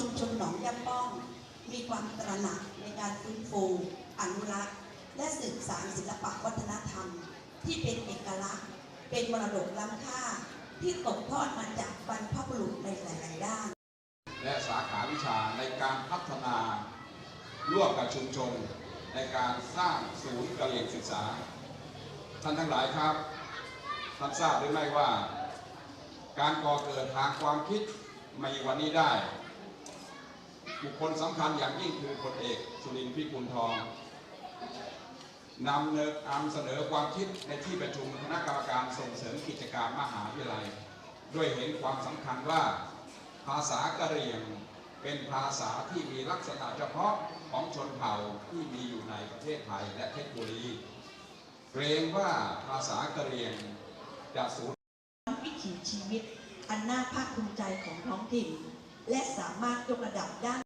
ชุมชนหนองย่าป้อง มีความตระหนักในการฟื้นฟูอนุรักษ์ และสืบสานศิลปะวัฒนธรรม ที่เป็นเอกลักษณ์ เป็นมรดกล้ำค่า ที่ตกทอดมาจากบรรพบุรุษในหลาย ๆ ด้าน และสาขาวิชาในการพัฒนาร่วมกับชุมชนในการสร้างศูนย์กะเรียงศึกษา ท่านทั้งหลายครับท่านทราบหรือไม่ว่า การก่อเกิดทางความคิดมีวันนี้ได้ บุคคลสำคัญอย่างยิ่งคือพลเอกสุรินทร์พิกุลทองนำเนนำเสนอความคิดในที่ประชุมคณะกรรมการส่งเสริมกิจการมหาวิทยาลัย ด้วยเห็นความสำคัญว่า ภาษากะเหรี่ยงเป็นภาษาที่มีลักษณะเฉพาะของชนเผ่าที่มีอยู่ในประเทศไทยและเพชรบุรีเกรงว่าภาษากะเหรี่ยงจะสูญวิถีชีวิต อันน่าภาคภูมิใจของท้องถิ่น และสามารถยกระดับด้าน